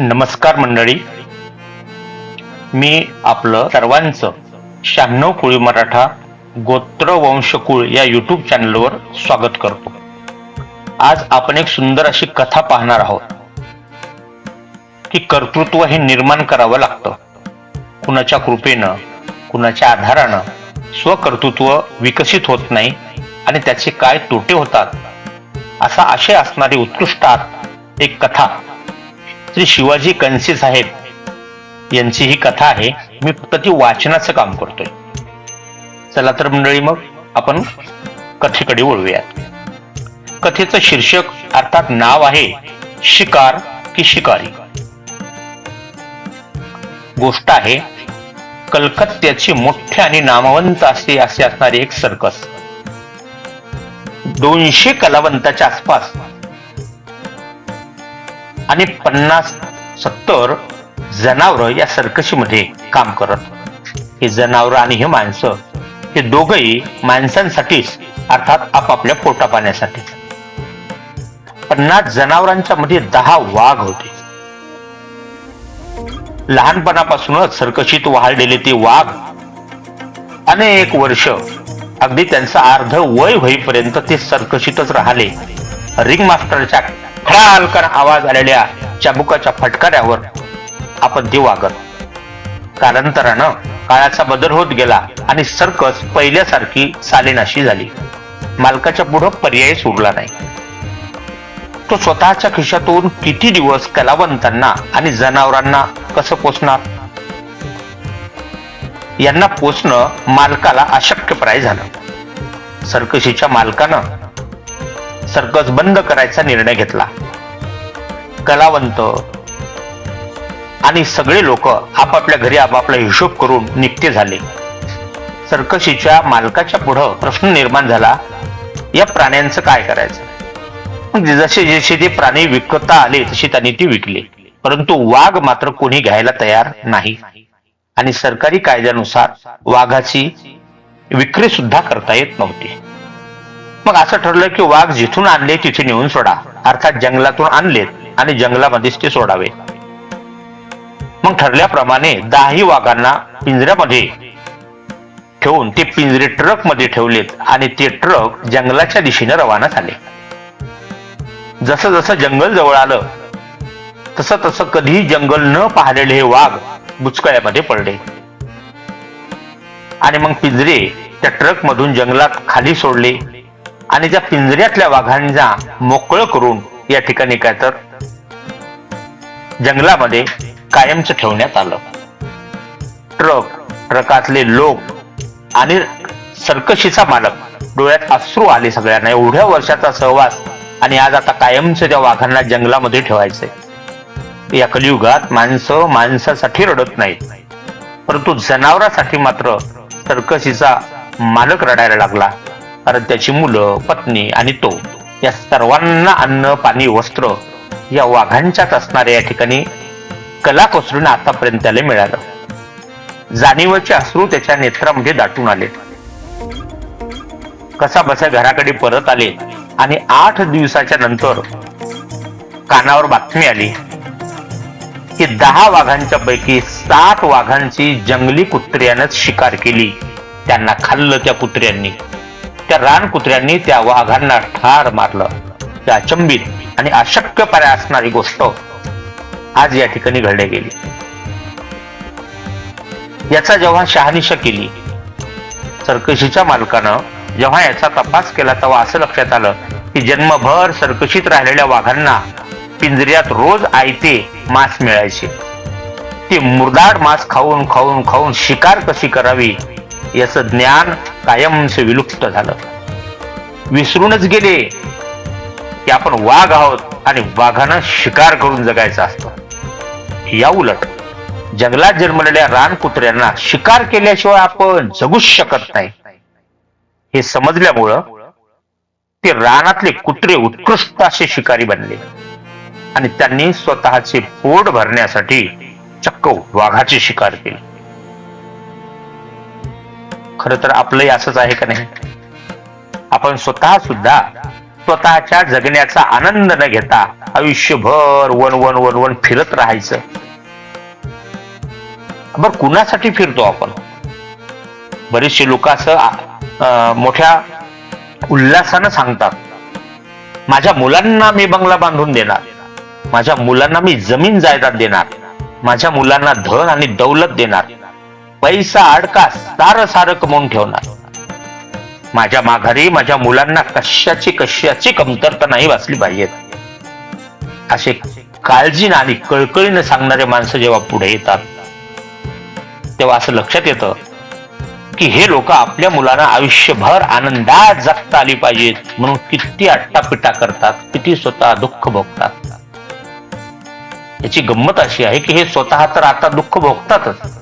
नमस्कार मंडळी. मी आपलं सर्वांचं शहाण्णव कुळी मराठा गोत्र वंशकुळ या युट्यूब चॅनलवर स्वागत करतो. आज आपण एक सुंदर अशी कथा पाहणार आहोत. की कर्तृत्व हे निर्माण करावं लागतं. कुणाच्या कृपेनं कुणाच्या आधारानं स्वकर्तृत्व विकसित होत नाही आणि त्याचे काय तोटे होतात असा आशय असणारी उत्कृष्टात एक कथा श्री शिवाजी कणसे साहेब यांची ही कथा आहे. मी फक्त ती वाचनाचं काम करतोय. चला तर मंडळी मग आपण कथेकडे वळूयात. कथेचं शीर्षक अर्थात नाव आहे शिकार की शिकारी. गोष्ट आहे कलकत्त्याची मोठे आणि नामवंत असे असे असणारी एक सर्कस. दोनशे कलावंताच्या आसपास आणि पन्नास सत्तर जनावर या सर्कशीमध्ये काम करत. हे जनावर आणि हे माणसं हे दोघही माणसांसाठीच अर्थात आपापल्या पोटा पाण्यासाठी. पन्नास जनावरांच्या मध्ये दहा वाघ होते. लहानपणापासूनच सर्कशीत वाढलेले ते वाघ अनेक वर्ष अगदी त्यांचं अर्ध वय होईपर्यंत ते सर्कशीतच राहिले. रिंग मास्टरच्या खळालकर आवाज आलेल्या चाबुकाच्या फटकाऱ्यावर आपण देव वागत कालांतरानं काळाचा बदल होत गेला आणि सर्कस पहिल्यासारखी सालेनाशी झाली. मालकाच्या पुढं पर्यायच उरला नाही. तो स्वतःच्या खिशातून किती दिवस कलावंतांना आणि जनावरांना कसं पोचणार यांना पोचणं मालकाला अशक्यप्राय झालं. सर्कशीच्या मालकानं सर्कस बंद करायचा निर्णय घेतला. कलावंत आणि सगळे लोक आपापल्या घरी आपापला हिशोब करून निघते झाले. सर्कशीच्या मालकाच्या पुढं प्रश्न निर्माण झाला या प्राण्यांचं काय करायचं? जसे जसे ते प्राणी विकता आले तशी त्यांनी ती विकले. परंतु वाघ मात्र कोणी घ्यायला तयार नाही. आणि सरकारी कायद्यानुसार वाघाची विक्री सुद्धा करता येत नव्हती. मग असं ठरलं की वाघ जिथून आणले तिथे नेऊन सोडा. अर्थात जंगलातून आणलेत आणि जंगलामध्येच ते सोडावे. मग ठरल्याप्रमाणे दहाही वाघांना पिंजऱ्यामध्ये ठेवून ते पिंजरे ट्रकमध्ये ठेवलेत आणि ते ट्रक जंगलाच्या दिशेने रवाना झाले. जसं जसं जंगल जवळ आलं तसं तसं कधीही जंगल न पाहिलेले हे वाघ बुचकळ्यामध्ये पडले. आणि मग पिंजरे त्या ट्रक मधून जंगलात खाली सोडले. आणि त्या पिंजऱ्यातल्या वाघांना मोकळं करून या ठिकाणी काय तर जंगलामध्ये कायमच ठेवण्यात आलं. ट्रक ट्रकातले लोक आणि सर्कशीचा मालक डोळ्यात अश्रू आले सगळ्यांना. एवढ्या वर्षाचा सहवास आणि आज आता कायमच त्या वाघांना जंगलामध्ये ठेवायचंय. या कलियुगात माणसं माणसासाठी रडत नाहीत. परंतु जनावरासाठी मात्र सर्कशीचा मालक रडायला लागला. कारण त्याची मुलं पत्नी आणि तो या सर्वांना अन्न पाणी वस्त्र या वाघांच्याच असणाऱ्या या ठिकाणी कला कोसळून आतापर्यंत त्याला मिळालं. जाणीवचे अश्रू त्याच्या नेत्रामध्ये दाटून आले कसा बसा घराकडे परत आले आणि आठ दिवसाच्या नंतर कानावर बातमी आली की दहा वाघांच्या पैकी सात वाघांची जंगली कुत्र्यानंच शिकार केली. त्यांना खाल्लं त्या कुत्र्यांनी. त्या रान कुत्र्यांनी त्या वाघांना ठार मारलं. त्या अचंबित आणि अशक्यपणे असणारी गोष्ट आज या ठिकाणी घडली गेली. याचा जेव्हा शहानिशा केली सर्कशीच्या मालकानं जेव्हा याचा तपास केला तेव्हा असं लक्षात आलं की जन्मभर सर्कशीत राहिलेल्या वाघांना पिंजऱ्यात रोज आयते मांस मिळायचे. ते मुरदाड मांस खाऊन खाऊन खाऊन शिकार कशी करावी याचं ज्ञान कायमच विलुप्त झालं. विसरूनच गेले की आपण वाघ आहोत आणि वाघानं शिकार करून जगायचं असतं. या उलट जंगलात जन्मलेल्या रान कुत्र्यांना शिकार केल्याशिवाय आपण जगूच शकत नाही. हे समजल्यामुळं ते रानातले कुत्रे उत्कृष्ट असे शिकारी बनले आणि त्यांनी स्वतःचे पोट भरण्यासाठी चक्क वाघाची शिकार केली. खर तर आपलंही असंच आहे का नाही? आपण स्वतः सुद्धा स्वतःच्या जगण्याचा आनंद न घेता आयुष्यभर वन वन वन वन फिरत राहायचं. बर कुणासाठी फिरतो आपण? बरेचसे लोक असं अं, मोठ्या उल्हासानं सांगतात माझ्या मुलांना मी बंगला बांधून देणार माझ्या मुलांना मी जमीन जायदाद देणार माझ्या मुलांना धन आणि दौलत देणार पैसा अडका सारं सारं कमवून ठेवणार. माझ्या माघारी माझ्या मुलांना कशाची कशाची कमतरता नाही वाचली पाहिजेत असे काळजीनं आणि कळकळीनं सांगणारे माणसं जेव्हा पुढे येतात तेव्हा असं लक्षात येतं की हे लोक आपल्या मुलांना आयुष्यभर आनंदात जगता आली पाहिजेत म्हणून किती आट्टापिटा करतात किती स्वतः दुःख भोगतात. याची गंमत अशी आहे की हे स्वतः तर आता दुःख भोगतातच.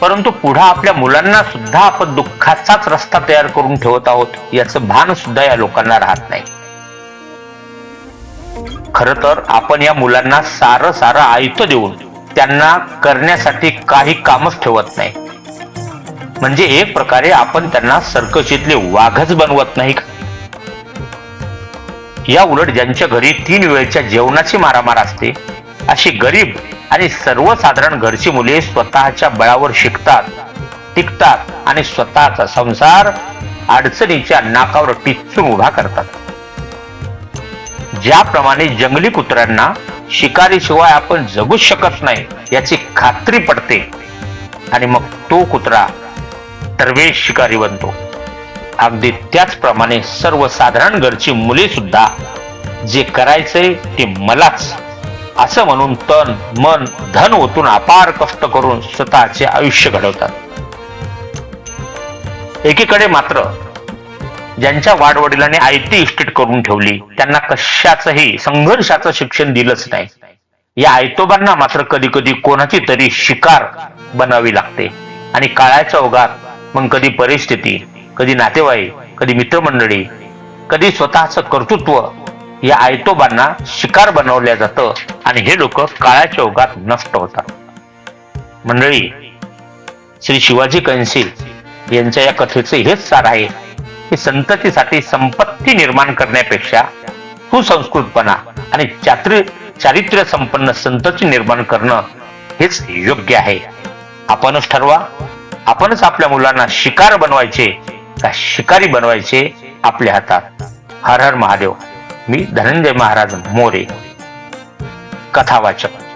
परंतु पुढे आपल्या मुलांना सुद्धा आपण दुःखाचाच रस्ता तयार करून ठेवत आहोत याचं भान सुद्धा या लोकांना राहत नाही खर तर आपण या मुलांना सारं सारं आयत देऊन त्यांना करण्यासाठी काही कामच ठेवत नाही म्हणजे एक प्रकारे आपण त्यांना सर्कशीतले वाघच बनवत नाही का? या उलट ज्यांच्या घरी तीन वेळच्या जेवणाची मारामार असते अशी गरीब आणि सर्वसाधारण घरची मुले स्वतःच्या बळावर शिकतात टिकतात आणि स्वतःचा संसार अडचणीच्या नाकावर टिचून उभा करतात. ज्याप्रमाणे जंगली कुत्र्यांना शिकारीशिवाय आपण जगूच शकत नाही याची खात्री पडते. आणि मग तो कुत्रा तरवेश शिकारी बनतो. अगदी त्याचप्रमाणे सर्वसाधारण घरची मुले सुद्धा जे करायचंय ते मलाच असं म्हणून तन मन धन ओतून अपार कष्ट करून स्वतःचे आयुष्य घडवतात. एकीकडे मात्र ज्यांच्या वाडवडिलांनी आयती इस्टेट करून ठेवली त्यांना कशाचंही संघर्षाचं शिक्षण दिलंच नाही. या आयतोबांना मात्र कधी कधी कोणाची तरी शिकार बनावी लागते. आणि काळाच्या ओघात मग कधी परिस्थिती कधी नातेवाईक कधी मित्रमंडळी कधी स्वतःचं कर्तृत्व या आयतोबांना शिकार बनवल्या जातं आणि हे लोक काळाच्या ओघात नष्ट होतात. मंडळी श्री शिवाजी कंसी यांच्या या कथेचे हेच सार आहे की संततीसाठी संपत्ती निर्माण करण्यापेक्षा सुसंस्कृतपणा आणि चात्र चारित्र्य संपन्न संतती निर्माण करणं हेच योग्य आहे. आपणच ठरवा. आपणच आपल्या मुलांना शिकार बनवायचे का शिकारी बनवायचे आपल्या हातात. हर हर महादेव. मी धनंजय महाराज मोरे कथावाचक